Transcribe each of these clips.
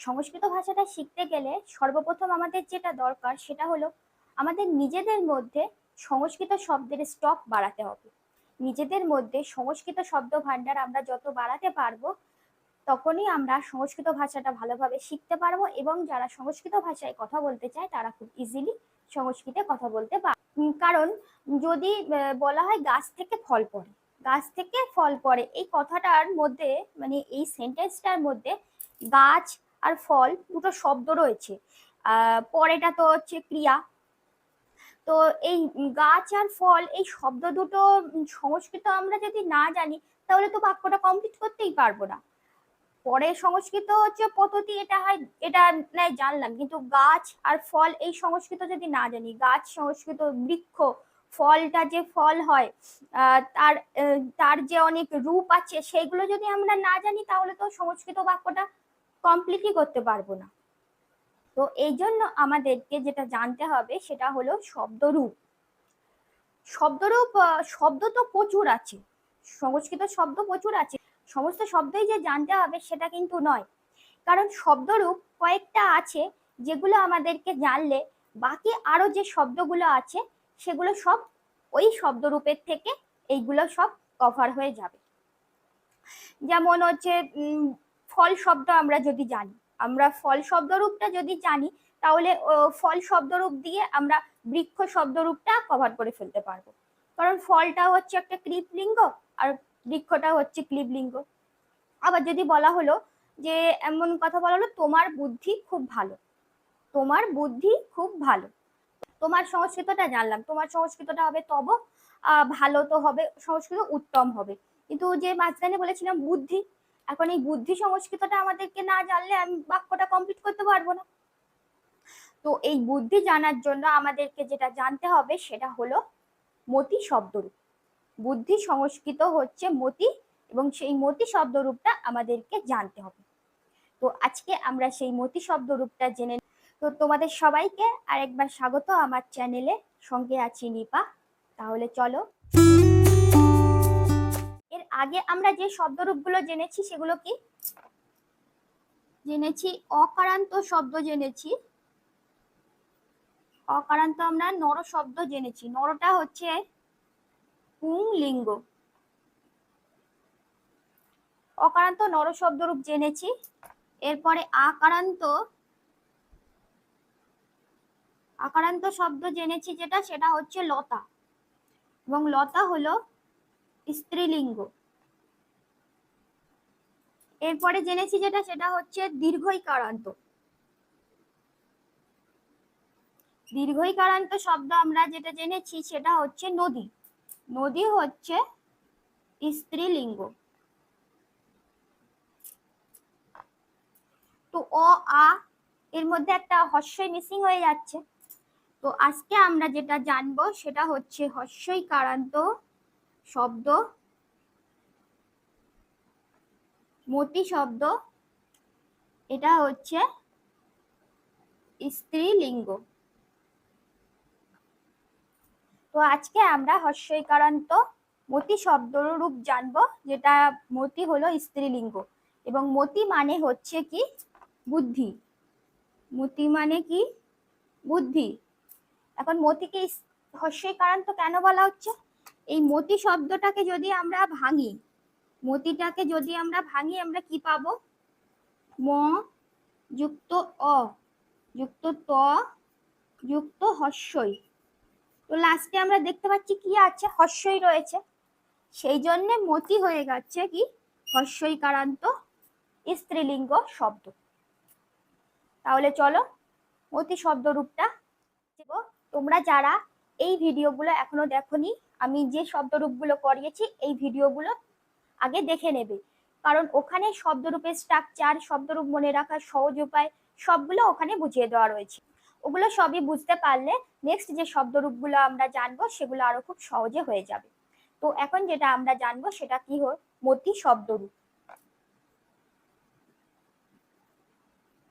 সংস্কৃত ভাষাটা শিখতে গেলে সর্বপ্রথম আমাদের যেটা দরকার সেটা হলো আমাদের নিজেদের মধ্যে সংস্কৃত শব্দের স্টক বাড়াতে হবে। নিজেদের মধ্যে সংস্কৃত শব্দ ভাণ্ডার আমরা যত বাড়াতে পারব, তখনই আমরা সংস্কৃত ভাষাটা ভালোভাবে শিখতে পারব এবং যারা সংস্কৃত ভাষায় কথা বলতে চায় তারা খুব ইজিলি সংস্কৃতে কথা বলতে পারে কারণ যদি বলা হয় গাছ থেকে ফল পড়ে, গাছ থেকে ফল পড়ে, এই কথাটার মধ্যে মানে এই সেন্টেন্সটার মধ্যে গাছ আর ফল দুটো শব্দ রয়েছে। পরেটা তো হচ্ছে ক্রিয়া। তো এই গাছ আর ফল, এই শব্দ দুটো সংস্কৃত আমরা যদি না জানি, তাহলে তো বাক্যটা কমপ্লিট করতেই পারব না। পরে সংস্কৃত হচ্ছে পদ্ধতি, এটা হয়, এটা নয় জানলাম। কিন্তু গাছ আর ফল, এই সংস্কৃত যদি না জানি, গাছ সংস্কৃত বৃক্ষ, ফলটা যে ফল হয় তার তার যে অনেক রূপ আছে সেইগুলো যদি আমরা না জানি, তাহলে তো সংস্কৃত বাক্যটা কমপ্লিটই করতে পারব না। তো এই জন্য আমাদেরকে যেটা জানতে হবে সেটা হলো শব্দরূপ। শব্দরূপ শব্দ তো প্রচুর আছে। সংস্কৃত শব্দ প্রচুর আছে। সমস্ত শব্দই যে জানতে হবে সেটা কিন্তু নয়। কারণ শব্দরূপ কয়েকটা আছে যেগুলো আমাদেরকে জানলে বাকি আরও যে শব্দগুলো আছে সেগুলো সব ওই শব্দরূপের থেকে এইগুলো সব কভার হয়ে যাবে। যেমন হচ্ছে ফল শব্দ আমরা যদি জানি, আমরা ফল শব্দরূপটা যদি জানি, তাহলে ফল শব্দরূপ দিয়ে আমরা বৃক্ষ শব্দরূপটা কভার করে ফেলতে পারব। কারণ ফলটা হচ্ছে একটা ক্লিপলিঙ্গ আর বৃক্ষটা হচ্ছে ক্লিবলিঙ্গ আবার যদি বলা হলো যে, এমন কথা বলা হলো, তোমার বুদ্ধি খুব ভালো। তোমার বুদ্ধি খুব ভালো। তোমার সংস্কৃতটা জানলাম। তোমার সংস্কৃতটা হবে তব ভালো তো হবে, সংস্কৃত উত্তম হবে। কিন্তু যে মাঝখানে বলেছিলাম বুদ্ধি এখন এই বুদ্ধি সংস্কৃতটা আমাদেরকে না জানলে আমি বাক্যটা কমপ্লিট করতে পারব না। তো এই বুদ্ধি জানার জন্য আমাদেরকে যেটা জানতে হবে সেটা হলো মতি শব্দরূপ। বুদ্ধি সংস্কৃত হচ্ছে মতি এবং সেই মতি শব্দরূপটা আমাদেরকে জানতে হবে। তো আজকে আমরা সেই মতি শব্দরূপটা জেনে তো তোমাদের সবাইকে আরেকবার স্বাগত আমার চ্যানেলে সঙ্গে আছি নিপা। তাহলে চলো। আগে আমরা যে শব্দরূপগুলো জেনেছি সেগুলো কি জেনেছি, অকারান্ত শব্দ জেনেছি। অকারান্ত আমরা নর শব্দ জেনেছি। নরটা হচ্ছে পুংলিঙ্গ অকারান্ত নর শব্দরূপ জেনেছি। এরপরে আকারান্ত আকারান্ত শব্দ জেনেছি যেটা, সেটা হচ্ছে লতা। এবং লতা হলো স্ত্রীলিঙ্গ। এরপরে জেনেছি যেটা, সেটা হচ্ছে দীর্ঘইকারান্ত। দীর্ঘইকারান্ত শব্দ আমরা যেটা জেনেছি, সেটা হচ্ছে নদী। নদী হচ্ছে স্ত্রীলিঙ্গ। তো অ, আ, এর মধ্যে একটা হস্যই মিসিং হয়ে যাচ্ছে। তো আজকে আমরা যেটা জানব, সেটা হচ্ছে হস্যই কারান্ত শব্দ মতি শব্দ, এটা হচ্ছে স্ত্রীলিঙ্গ। তো আজকে আমরা হস্যইকারান্ত মতি শব্দর রূপ জানব, যেটা মতি হলো স্ত্রীলিঙ্গ। এবং মতি মানে হচ্ছে কি? বুদ্ধি। মতি মানে কি? বুদ্ধি। এখন মতিকে হস্যইকারান্ত কেন বলা হচ্ছে? এই মতি শব্দটাকে যদি আমরা ভাঙি মতিটাকে যদি আমরা ভাঙি, আমরা কি পাবো? ম যুক্ত অ, যুক্ত ত, যুক্ত হস্যই। তো লাস্টে আমরা দেখতে পাচ্ছি কি আছে? হস্যই রয়েছে। সেই জন্যে মতি হয়ে গেছে কি? হস্যইকারান্ত স্ত্রীলিঙ্গ শব্দ। তাহলে চলো মতি শব্দ রূপটা। তোমরা যারা এই ভিডিওগুলো এখনও দেখোনি, আমি যে শব্দরূপগুলো করিয়েছি, এই ভিডিওগুলো আগে দেখে নেবে। কারণ ওখানে শব্দরূপের স্ট্রাকচার শব্দরূপ মনে রাখার সহজ উপায়, সবগুলো ওখানে বুঝিয়ে দেওয়া রয়েছে। ওগুলো সবই বুঝতে পারলে নেক্সট যে শব্দরূপগুলো আমরা জানব, সেগুলো আরও খুব সহজে হয়ে যাবে। তো এখন যেটা আমরা জানব, সেটা কি হয় মতি শব্দরূপ।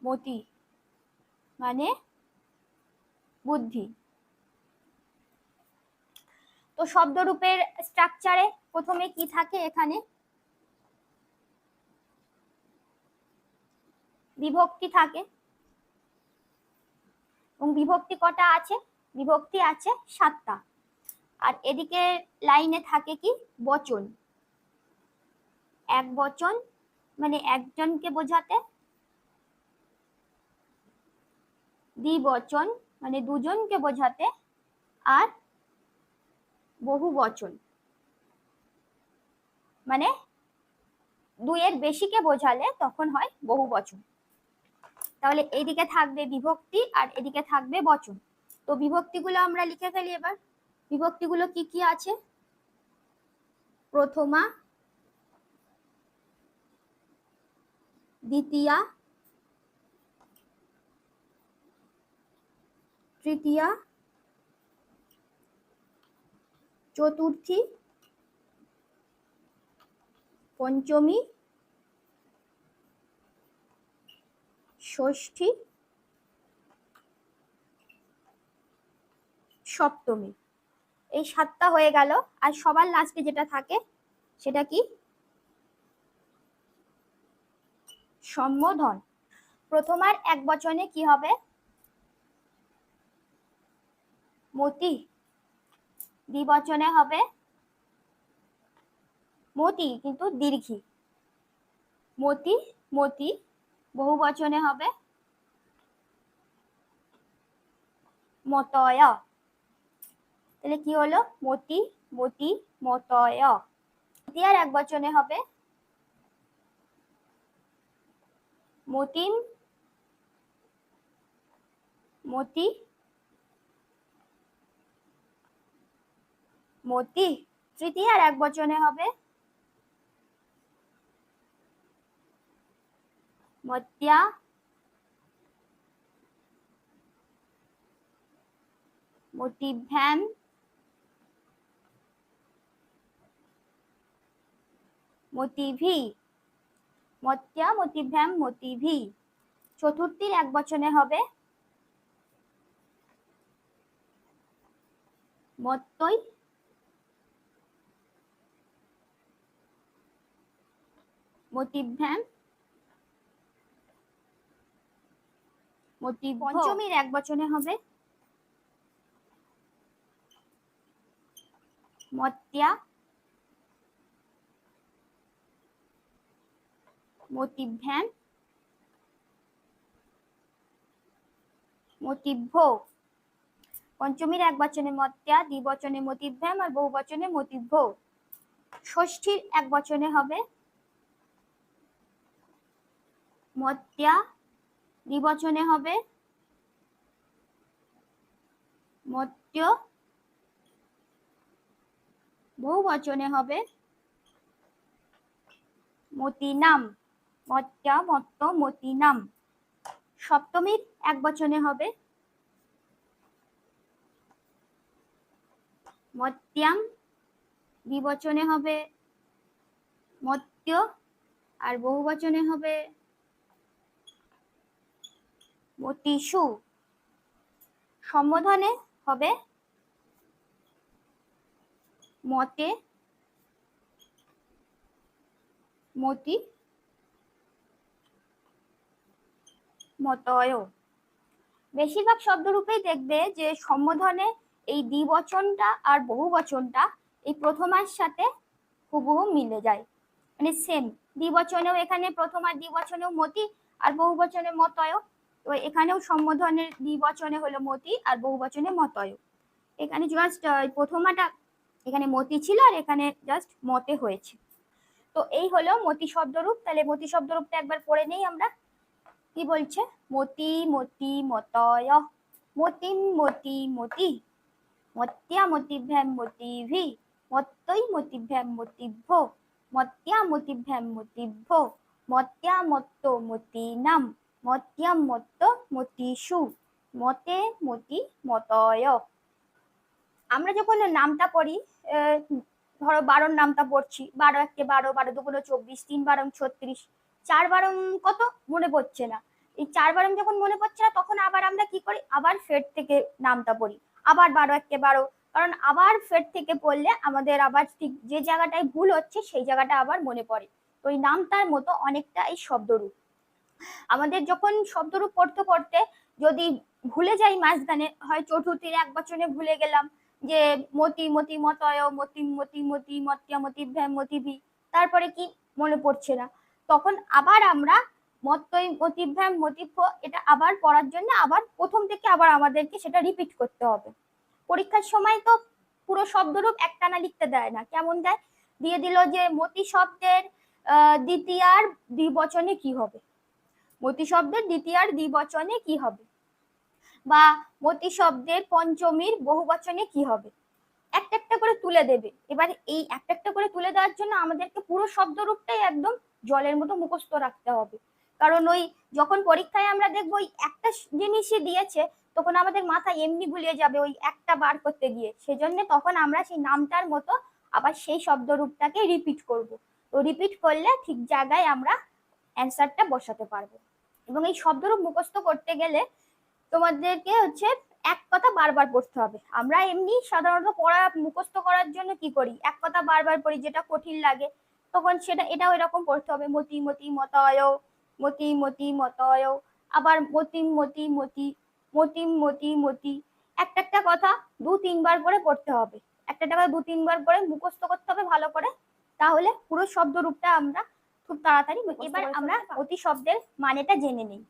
মতি মানে বুদ্ধি। তো শব্দরূপের স্ট্রাকচারে প্রথমে কি থাকে এখানে? বিভক্তি থাকে। এবং বিভক্তি কটা আছে? বিভক্তি আছে সাতটা। আর এদিকে লাইনে থাকে কি? বচন। এক বচন মানে একজনকে বোঝাতে দ্বিবচন মানে দুজনকে বোঝাতে আর বহু বচন। মানে দুইয়ের বেশিকে বোঝালে তখন হয় বহু বচন। তাহলে এইদিকে থাকবে বিভক্তি আর এদিকে থাকবে বচন। তো বিভক্তিগুলো আমরা লিখে ফেলি এবার। বিভক্তিগুলো কি কি আছে? প্রথমা, দ্বিতীয়া, তৃতীয়া, চতুর্থী, পঞ্চমী ষষ্ঠী, সপ্তমী। এই সাতটা হয়ে গেল। আর সবার লাস্টে যেটা থাকে, সেটা কি? সম্বোধন। প্রথমার এক বচনে কি হবে? মতি। দ্বিবচনে হবে মতি, কিন্তু দীর্ঘি। মতি মতি বহু বচনে হবে। মতয়। তাহলে কি হলো? মতি মতি, মতয়। দ্বিতীয়ার এক বচনে হবে। মতিম, মতি মতি তৃতীয়ার এক বচনে হবে। মত্যা। মতিভ্যাম মতিভি। মত্যা মতিভ্যাম মতিভি। চতুর্থীর এক বচনে হবে। মত্তই মতিভ্যাম মতি পঞ্চমীর এক বচনে হবে। মত্যা। মতিভ্যাম মতিভ্য পঞ্চমীর এক বচনে মত্যা মতিভ্যাম আর বহু বচনে মতিভ্য ষষ্ঠীর এক বচনে হবে। মত্যা। দ্বিবচনে হবে। মত্য বহু বচনে হবে। মতিনাম মত্যা মত্ত মতিনাম। সপ্তমীর এক বচনে হবে। মত্যাম দ্বিবচনে হবে। মত্য আর বহু বচনে হবে। মতিষু সম্বোধনে হবে, মতে, মতি, মতয়। বেশিরভাগ শব্দরূপেই দেখবে যে সম্বোধনে এই দ্বিবচনটা আর বহু বচনটা এই প্রথমার সাথে হুবহু মিলে যায়। মানে সেম দ্বিবচনেও এখানে প্রথম আর দ্বিবচনেও মতি আর বহু বচনে মতয়। তো এখানেও সম্বোধনের দ্বিবচনে হলো মতি আর বহু বচনে মতয় এখানে জাস্ট প্রথমাটা এখানে মতি ছিল আর এখানে জাস্ট মতে হয়েছে। তো এই হলো মতি শব্দরূপ। তাহলে মতি শব্দরূপটা একবার পড়ে নেই আমরা। কি বলছে? মতি মতি, মতয়, মতিম, মতি মতি, মত্যা, মতিভ্যাম, মতিভি মত্তই মতিভ্যাম, মতিভ্য, মত্যা, মতিভ্যাম, মতিভ্য, মত্যা, মত্ত, মতিনাম মত্যা মত্ত মতিষু, মতে মতি মতয়। আমরা যখন নামটা পড়ি ধরো বারোর নামটা পড়ছি, বারো একে বারো বারো দুগুলো চব্বিশ, তিন বারং ছত্রিশ, চার বারং কত? মনে পড়ছে না। এই চার বারং যখন মনে পড়ছে না, তখন আবার আমরা কি করি? আবার ফের থেকে নামটা পড়ি। আবার বারো একে বারো, কারণ আবার ফের থেকে পড়লে আমাদের আবার ঠিক যে জায়গাটায় ভুল হচ্ছে, সেই জায়গাটা আবার মনে পড়ে। তো এই নামটার মতো অনেকটা এই শব্দরূপ। আমাদের যখন শব্দরূপ পড়তে পড়তে যদি ভুলে যাই মাঝখানে, হয় চতুর্থীর এক বচনে ভুলে গেলাম যে মতি মতি মতয়, মতি মতি মতি মতিয়া মতি মতি ভি, তারপরে কি মনে পড়ছে না? তখন আবার আমরা মতই মতিভ্যাম মতিভ্য এটা আবার পড়ার জন্য আবার প্রথম থেকে আবার আমাদেরকে সেটা রিপিট করতে হবে। পরীক্ষার সময় তো পুরো শব্দরূপ একটানা লিখতে দেয় না। কেমন দেয়? দিয়ে দিল যে মতি শব্দের দ্বিতীয়ার দ্বিবচনে কি হবে? মতি শব্দের দ্বিতীয়ার দ্বিবচনে কি হবে? বা মতি শব্দের পঞ্চমীর বহুবচনে কি হবে? একটা একটা করে তুলে দেবে। এবার এই একটা একটা করে তুলে দেওয়ার জন্য আমাদেরকে পুরো শব্দরূপটাই একদম জলের মতো মুখস্থ রাখতে হবে। কারণ ওই যখন পরীক্ষায় আমরা দেখব ওই একটা জিনিসই দিয়েছে, তখন আমাদের মাথা এমনি গুলিয়ে যাবে ওই একটা বার করতে গিয়ে। সেজন্য তখন আমরা সেই নামটার মতো আবার সেই শব্দরূপটাকে রিপিট করব। তো রিপিট করলে ঠিক জায়গায় আমরা অ্যান্সারটা বসাতে পারব। এবং এই শব্দরূপ মুখস্থ করতে গেলে তোমাদেরকে হচ্ছে এক কথা বারবার পড়তে হবে। আমরা এমনি সাধারণত পড়া মুখস্থ করার জন্য কি করি? এক কথা বারবার পড়ি, যেটা কঠিন লাগে, তখন সেটা এটাও এরকম পড়তে হবে। মতি মতি, মতয়, মতি মতি, মতয়, আবার মতিম মতি মতি মতিম মতি মতি, একটা একটা কথা দু, তিনবার করে পড়তে হবে। একটা একটা কথা দু, তিনবার করে মুখস্থ করতে হবে ভালো করে, তাহলে পুরো শব্দ রূপটা আমরা খুব তাড়াতাড়ি এবার আমরা অতি শব্দের মানেটা জেনে নিই।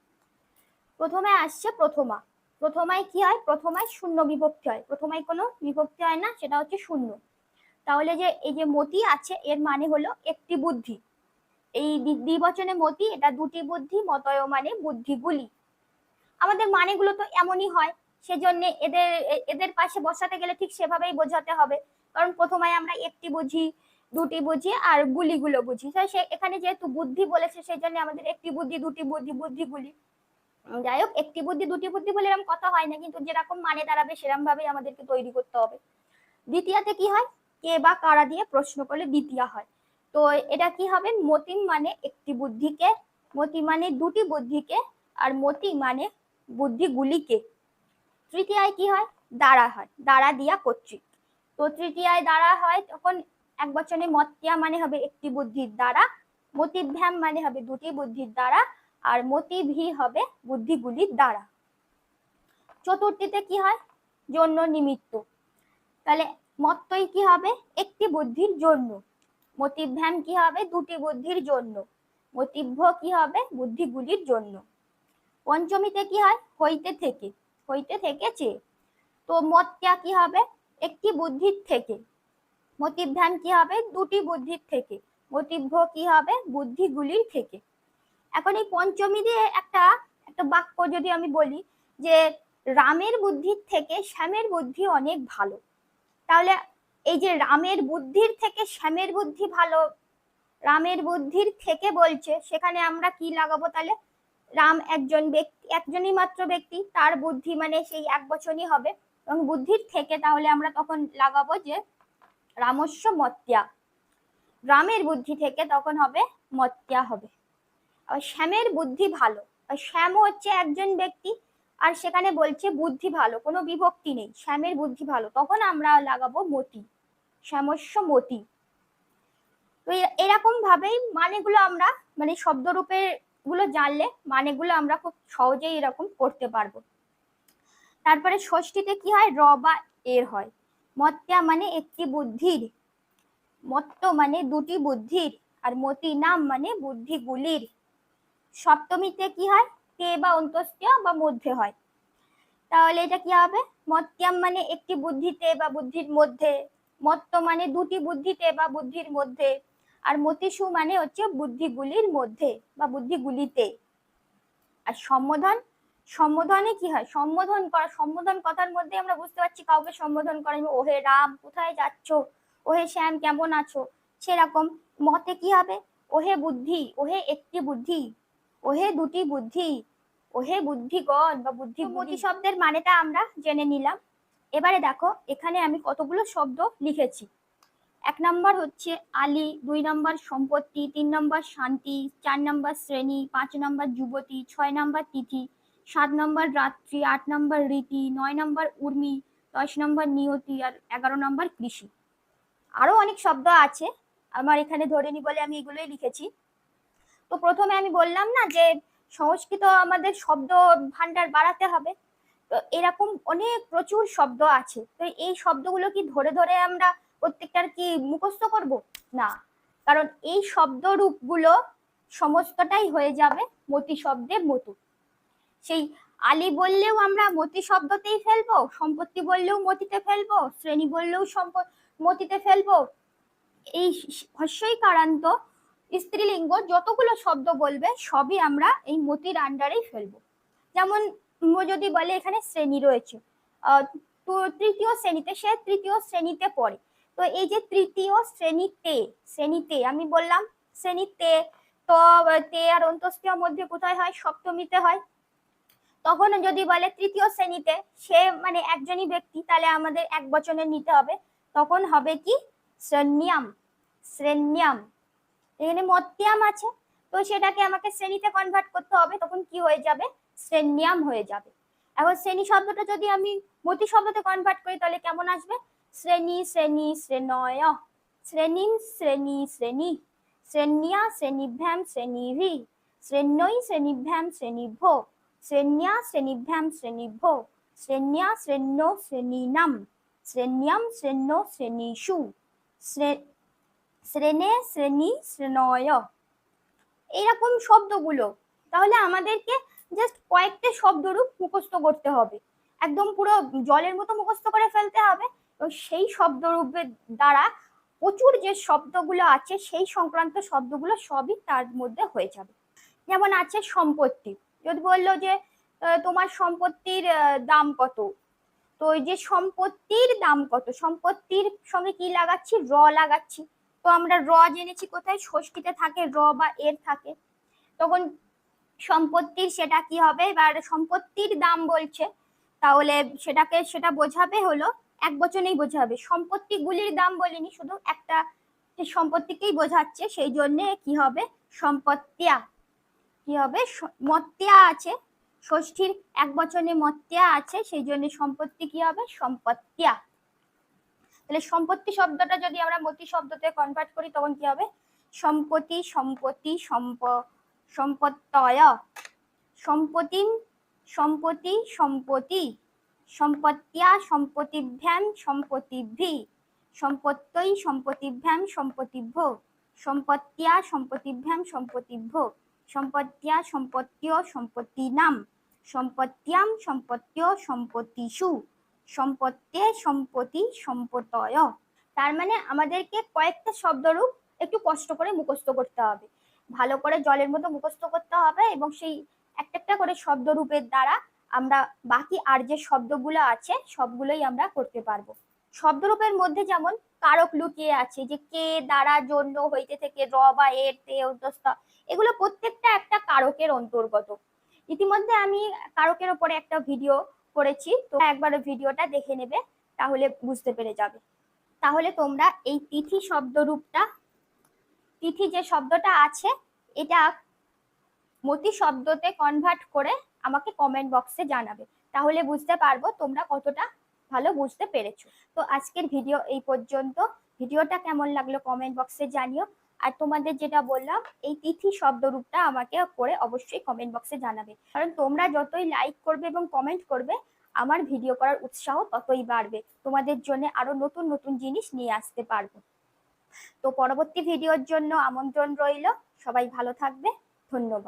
প্রথমে আসছে প্রথমা। প্রথমায় কি হয়? প্রথমায় শূন্য বিভক্তি হয়। প্রথমায় কোনো বিভক্তি হয় না সেটা হচ্ছে শূন্য। তাহলে যে এই যে মতি আছে এর মানে হলো একটি বুদ্ধি। এই দ্বি- দ্বিবচনে মতি এটা দুটি বুদ্ধি মতয় মানে বুদ্ধিগুলি। আমাদের মানেগুলো তো এমনই হয় সেজন্য এদের এদের পাশে বসাতে গেলে ঠিক সেভাবেই বোঝাতে হবে। কারণ প্রথমে আমরা একটি বুঝি দুটি বুঝি আর গুলিগুলো বুঝি। সে এখানে যেহেতু বুদ্ধি বলেছে সেই জন্য আমাদের একটি বুদ্ধি, দুটি বুদ্ধি বুদ্ধিগুলি যাই হোক, একটি বুদ্ধি, দুটি বুদ্ধি বলে এরকম কথা হয় না, কিন্তু যেরকম মানে দাঁড়াবে সেরকম ভাবেই আমাদেরকে তৈরি করতে হবে। দ্বিতীয়াতে কি হয়? কে বা কারা দিয়ে প্রশ্ন করলে দ্বিতীয় হয়। তো এটা কি হবে? মতিম মানে একটি বুদ্ধিকে মতি মানে দুটি বুদ্ধিকে, আর মতি মানে বুদ্ধিগুলিকে তৃতীয়ায় কি হয়? দ্বারা হয়। দ্বারা দিয়া কর্তৃক। তো তৃতীয়ায় দ্বারা হয়, তখন এক বচনে মতিয়া মানে হবে একটি বুদ্ধির দ্বারা, মতিভ্যাম মানে হবে দুটি বুদ্ধির দ্বারা, আর মতিভি হবে বুদ্ধিগুলির দ্বারা। চতুর্থীতে কি হয়? জন্য নিমিত্ত। তাহলে মত্তই কি হবে? একটি বুদ্ধির জন্য মতিভ্যাম কি হবে? দুটি বুদ্ধির জন্য মতিভ্য কি হবে? বুদ্ধিগুলির জন্য পঞ্চমীতে কি হয়? হইতে থেকে। হইতে থেকেছে। তো মত্যা কি হবে? একটি বুদ্ধির থেকে। মতিভ্যাম কি হবে? দুটি বুদ্ধির থেকে। মতিভ্য কি হবে? বুদ্ধিগুলির থেকে। এখন এই পঞ্চমী দিয়ে একটা একটা বাক্য যদি আমি বলি যে রামের বুদ্ধির থেকে শ্যামের বুদ্ধি অনেক ভালো। তাহলে এই যে রামের বুদ্ধির থেকে শ্যামের বুদ্ধি ভালো, রামের বুদ্ধির থেকে বলছে, সেখানে আমরা কি লাগাবো তাহলে? রাম একজন ব্যক্তি, একজনই মাত্র ব্যক্তি, তার বুদ্ধি মানে সেই এক বছরই হবে। এবং বুদ্ধির থেকে তাহলে আমরা তখন লাগাবো যে রামস্য মত্যা। রামের বুদ্ধি থেকে তখন হবে মত্যা হবে। আর শ্যামের বুদ্ধি ভালো। আর শ্যামও হচ্ছে একজন ব্যক্তি, আর সেখানে বলছে বুদ্ধি ভালো, কোনো বিভক্তি নেই। শ্যামের বুদ্ধি ভালো। তখন আমরা লাগাবো মতি, শ্যামস্য মতি। তো এরকম ভাবেই মানেগুলো আমরা মানে শব্দরূপেরগুলো জানলে মানেগুলো আমরা খুব সহজেই এরকম করতে পারব। তারপরে ষষ্ঠীতে কি হয়? র বা এর হয়। মত্যা মানে একটি বুদ্ধির, মত্ত মানে দুটি বুদ্ধির, আর মতি নাম মানে বুদ্ধিগুলির। সপ্তমীতে কি হয়? তে বা অন্তস্তীয় বা মধ্যে হয়। তাহলে এটা কি হবে? মত্যাম মানে একটি বুদ্ধিতে বা বুদ্ধির মধ্যে, মত্ত মানে দুটি বুদ্ধিতে বা বুদ্ধির মধ্যে, আর মতিসু মানে হচ্ছে বুদ্ধিগুলির মধ্যে বা বুদ্ধিগুলিতে। আর সম্বোধন? সম্বোধনে কি হয়? সম্বোধন করা সম্বোধন কথার মধ্যে আমরা বুঝতে পারছি কাউকে সম্বোধন করা ওহে রাম কোথায় যাচ্ছ? ওহে শ্যাম কেমন আছো? সেরকম মতে কি হবে? ওহে বুদ্ধি ওহে একটি বুদ্ধি ওহে দুটি বুদ্ধি ওহে বুদ্ধিগণ বা বুদ্ধি। মতি শব্দের মানেটা আমরা জেনে নিলাম। এবারে দেখো এখানে আমি কতগুলো শব্দ লিখেছি। এক নম্বর হচ্ছে আলী দুই নম্বর সম্পত্তি তিন নম্বর শান্তি চার নম্বর শ্রেণি পাঁচ নম্বর যুবতী ছয় নম্বর তিথি সাত নম্বর রাত্রি, আট নম্বর রীতি, নয় নম্বর উর্মি, দশ নম্বর নিয়তি আর এগারো নম্বর কৃষি। আরও অনেক শব্দ আছে, আমার এখানে ধরে নি বলে আমি এগুলোই লিখেছি। তো প্রথমে আমি বললাম না যে সংস্কৃত আমাদের শব্দ ভান্ডার বাড়াতে হবে। তো এরকম অনেক প্রচুর শব্দ আছে। তো এই শব্দগুলো কি ধরে ধরে আমরা প্রত্যেকটার কি মুখস্থ করব? না। কারণ এই শব্দ রূপগুলো সমস্তটাই হয়ে যাবে মতি শব্দের মতো সেই আলী বললেও আমরা মতি শব্দতেই ফেলব, সম্পত্তি বললেও মতিতে ফেলব, শ্রেণি বললেও সম্পদ মতিতে ফেলব। এই হস্যই কারান্ত স্ত্রীলিঙ্গ যতগুলো শব্দ বলবে সবই আমরা এই মতির আন্ডারেই ফেলব। যেমন যদি বলে এখানে শ্রেণি রয়েছে তৃতীয় শ্রেণীতে সে তৃতীয় শ্রেণীতে পড়ে। তো এই যে তৃতীয় শ্রেণীতে শ্রেণীতে আমি বললাম, শ্রেণীতে তো তে আর অন্তস্তীয় মধ্যে কোথায় হয়? সপ্তমীতে হয়। তখন যদি বলে তৃতীয় শ্রেণীতে সে মানে একজনই ব্যক্তি, তাহলে আমাদের এক বচনে নিতে হবে। তখন হবে কি? শ্রেণ্যাম শ্রেণ্যাম। এখানে মত্যাম আছে। তো সেটাকে আমাকে শ্রেণীতে কনভার্ট করতে হবে, তখন কি হয়ে যাবে? শ্রেণ্যাম হয়ে যাবে। এখন শ্রেণি শব্দটা যদি আমি মতি শব্দতে কনভার্ট করি, তাহলে কেমন আসবে? শ্রেণি শ্রেণি, শ্রেণয়। শ্রেণীম শ্রেণি শ্রেণি। শ্রেণ্যা, শ্রেণীভ্যাম, শ্রেণীভি। শ্রেণ্যই, শ্রেণীভ্যাম শ্রেণীভ্য শ্রেণ্যা শ্রেণীভ্যাম শ্রেণীভ্য শ্রেণ্যা শ্রেণ্য শ্রেণীনাম শ্রেণ্যাম শ্রেণ্য শ্রেণীষু শ্রে- শ্রেণে শ্রেণি শ্রেণয় এরকম শব্দগুলো, তাহলে আমাদেরকে জাস্ট কয়েকটা শব্দরূপ মুখস্থ করতে হবে। একদম পুরো জলের মতো মুখস্থ করে ফেলতে হবে। এবং সেই শব্দরূপের দ্বারা প্রচুর যে শব্দগুলো আছে, সেই সংক্রান্ত শব্দগুলো সবই তার মধ্যে হয়ে যাবে। যেমন আছে সম্পত্তি। যদি বলল যে তোমার সম্পত্তির দাম কত? তো ওই যে সম্পত্তির দাম কত? সম্পত্তির সঙ্গে কি লাগাচ্ছি? র লাগাচ্ছি। তো আমরা র জেনেছি কোথায়? ষষ্ঠীতে থাকে, র বা এর থাকে। তখন সম্পত্তির সেটা কি হবে? এবার সম্পত্তির দাম বলছে। তাহলে সেটাকে, সেটা বোঝাবে হলো, এক বচনেই বোঝাবে। সম্পত্তিগুলির দাম বলিনি, শুধু একটা সম্পত্তিকেই বোঝাচ্ছে, সেই জন্য কি হবে? সম্পত্তিয়া। কি হবে? মত্তিয়া আছে। ষষ্ঠীর এক বচনে মত্তিয়া আছে, সেই জন্য সম্পত্তি কি হবে? সম্পত্তিয়া। তাহলে সম্পত্তি শব্দটা যদি আমরা মতি শব্দতে কনভার্ট করি, তখন কি হবে? সম্পত্তি সম্পত্তি, সম্প, সম্পত্তয়। সম্পত্তিম, সম্পত্তি সম্পত্তি। সম্পত্তিয়া, সম্পত্তিভ্যাম, সম্পত্তিভি। সম্পত্তই সম্পত্তিভ্যাম সম্পত্তিভ্য সম্পত্তিয়া, সম্পত্তিভ্যাম সম্পত্তিভ্য সম্পত্তিয়া সম্পত্তিও সম্পত্তিনাম। সম্পত্তিয়াম সম্পত্তিও সম্পত্তিষু। সম্পত্তে সম্পত্তি সম্পতয় তার মানে আমাদেরকে কয়েকটা শব্দরূপ একটু কষ্ট করে মুখস্থ করতে হবে। ভালো করে জলের মতো মুখস্থ করতে হবে এবং সেই একটা একটা করে শব্দরূপের দ্বারা আমরা বাকি আর যে শব্দগুলো আছে, সবগুলোই আমরা করতে পারব। শব্দরূপের মধ্যে যেমন কারক লুকিয়ে আছে, যে কে দ্বারা জন্য হইতে থেকে র বা এর তে অন্তস্থ এগুলো প্রত্যেকটা একটা কারকের অন্তর্গত। ইতিমধ্যে আমি কারকের ওপরে একটা ভিডিও করেছি, তো একবার ভিডিওটা দেখে নেবে, তাহলে বুঝতে পেরে যাবে। তাহলে তোমরা এই তিথি শব্দ রূপটা তিথি যে শব্দটা আছে, এটা মতি শব্দতে কনভার্ট করে আমাকে কমেন্ট বক্সে জানাবে। তাহলে বুঝতে পারব তোমরা কতটা ভালো বুঝতে পেরেছ। তো আজকের ভিডিও এই পর্যন্ত। ভিডিওটা কেমন লাগল কমেন্ট বক্সে জানিও। আর তোমাদের যেটা বললাম, এই তিথি শব্দরূপটা আমাকে করে অবশ্যই কমেন্ট বক্সে জানাবে। কারণ তোমরা যতই লাইক করবে এবং কমেন্ট করবে, আমার ভিডিও করার উৎসাহ ততই বাড়বে। তোমাদের জন্য আরও নতুন নতুন জিনিস নিয়ে আসতে পারব। তো পরবর্তী ভিডিওর জন্য আমন্ত্রণ রইল। সবাই ভালো থাকবে। ধন্যবাদ।